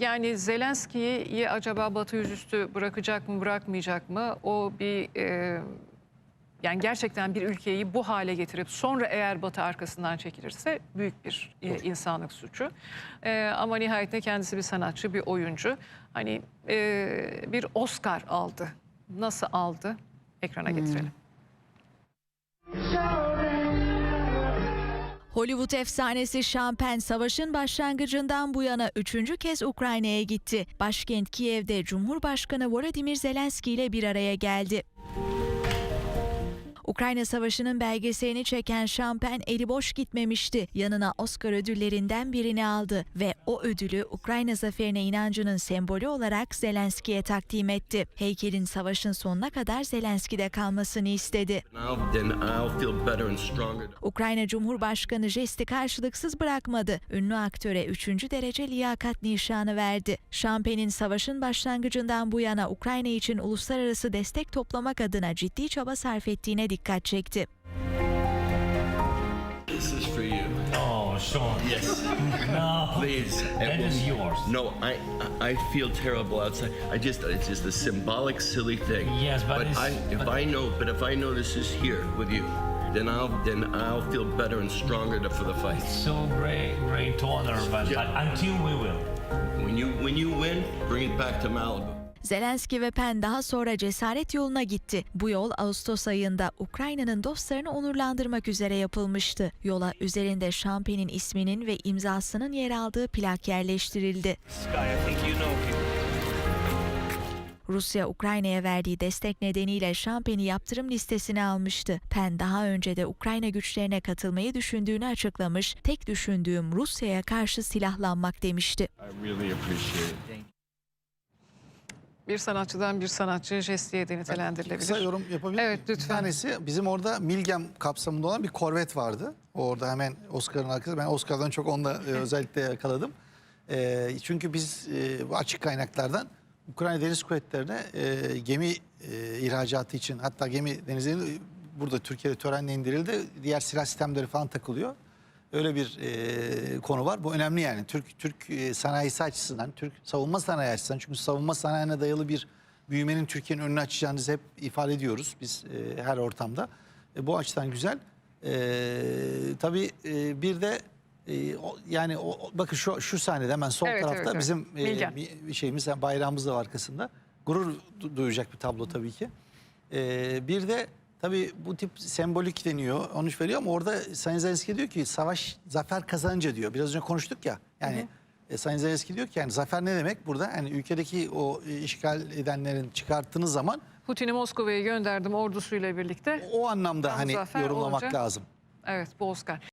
yani Zelenski'yi acaba Batı yüzüstü bırakacak mı bırakmayacak mı? O bir e, yani gerçekten bir ülkeyi bu hale getirip sonra eğer Batı arkasından çekilirse büyük bir e, insanlık suçu. E, ama nihayetinde kendisi bir sanatçı, bir oyuncu. Hani e, bir Oscar aldı. Nasıl aldı? Ekrana getirelim. Hollywood efsanesi Sean Penn savaşın başlangıcından bu yana üçüncü kez Ukrayna'ya gitti. Başkent Kiev'de Cumhurbaşkanı Volodymyr Zelenski ile bir araya geldi. Ukrayna Savaşı'nın belgeselini çeken Sean Penn eli boş gitmemişti. Yanına Oscar ödüllerinden birini aldı ve o ödülü Ukrayna zaferine inancının sembolü olarak Zelenski'ye takdim etti. Heykelin savaşın sonuna kadar Zelenski'de kalmasını istedi. Ukrayna Cumhurbaşkanı jesti karşılıksız bırakmadı. Ünlü aktöre 3. derece liyakat nişanı verdi. Şampen'in savaşın başlangıcından bu yana Ukrayna için uluslararası destek toplamak adına ciddi çaba sarf ettiğine dikkat çekti. This is for you. Oh, Sean. Yes, No. please. That is yours. No, I I I feel terrible outside. I just it's just a symbolic, silly thing. Yes, but it's- I if but- I know but if I know this is here with you, then I'll then I'll feel better and stronger for the fight. So great, great honor, but, but until we will. When you when you win, bring it back to Malibu. Zelenski ve Penn daha sonra cesaret yoluna gitti. Bu yol Ağustos ayında Ukrayna'nın dostlarını onurlandırmak üzere yapılmıştı. Yola üzerinde Şampen'in isminin ve imzasının yer aldığı plak yerleştirildi. Rusya Ukrayna'ya verdiği destek nedeniyle Şampen'i yaptırım listesine almıştı. Penn daha önce de Ukrayna güçlerine katılmayı düşündüğünü açıklamış. Tek düşündüğüm Rusya'ya karşı silahlanmak demişti. Bir sanatçıdan bir sanatçı jest diye de nitelendirilebilir. Kısa yorum yapabilir Evet, miyim? lütfen. Bir tanesi bizim orada Milgem kapsamında olan bir korvet vardı. Orada hemen Oscar'ın arkasında. Ben Oscar'dan çok onunla e, özellikle yakaladım. E, çünkü biz e, bu açık kaynaklardan Ukrayna Deniz Kuvvetleri'ne e, gemi e, ihracatı için hatta gemi denizlerinde burada Türkiye'de törenle indirildi. Diğer silah sistemleri falan takılıyor. Öyle bir e, konu var. Bu önemli yani. Türk Türk e, sanayisi açısından, Türk savunma sanayi açısından. Çünkü savunma sanayine dayalı bir büyümenin Türkiye'nin önünü açacağınızı hep ifade ediyoruz biz e, her ortamda. E, bu açıdan güzel. E, tabii e, bir de e, o- yani o, bakın şu şu sahnede hemen sol Evet, tarafta evet, evet. bizim e, Milgem. bir, bir şeyimiz yani bayrağımız da var arkasında. Gurur du- duyacak bir tablo tabii ki. E, bir de tabii bu tip sembolik deniyor, onu veriyor ama orada Sayın Zelenski diyor ki savaş zafer kazanınca diyor. Biraz önce konuştuk ya. Yani e, Sayın Zelenski diyor ki yani zafer ne demek burada? Yani ülkedeki o e, işgal edenlerin çıkarttığınız zaman Putin'i Moskova'ya gönderdim ordusuyla birlikte. o anlamda Tam hani yorumlamak olunca- lazım. Evet bu Oscar.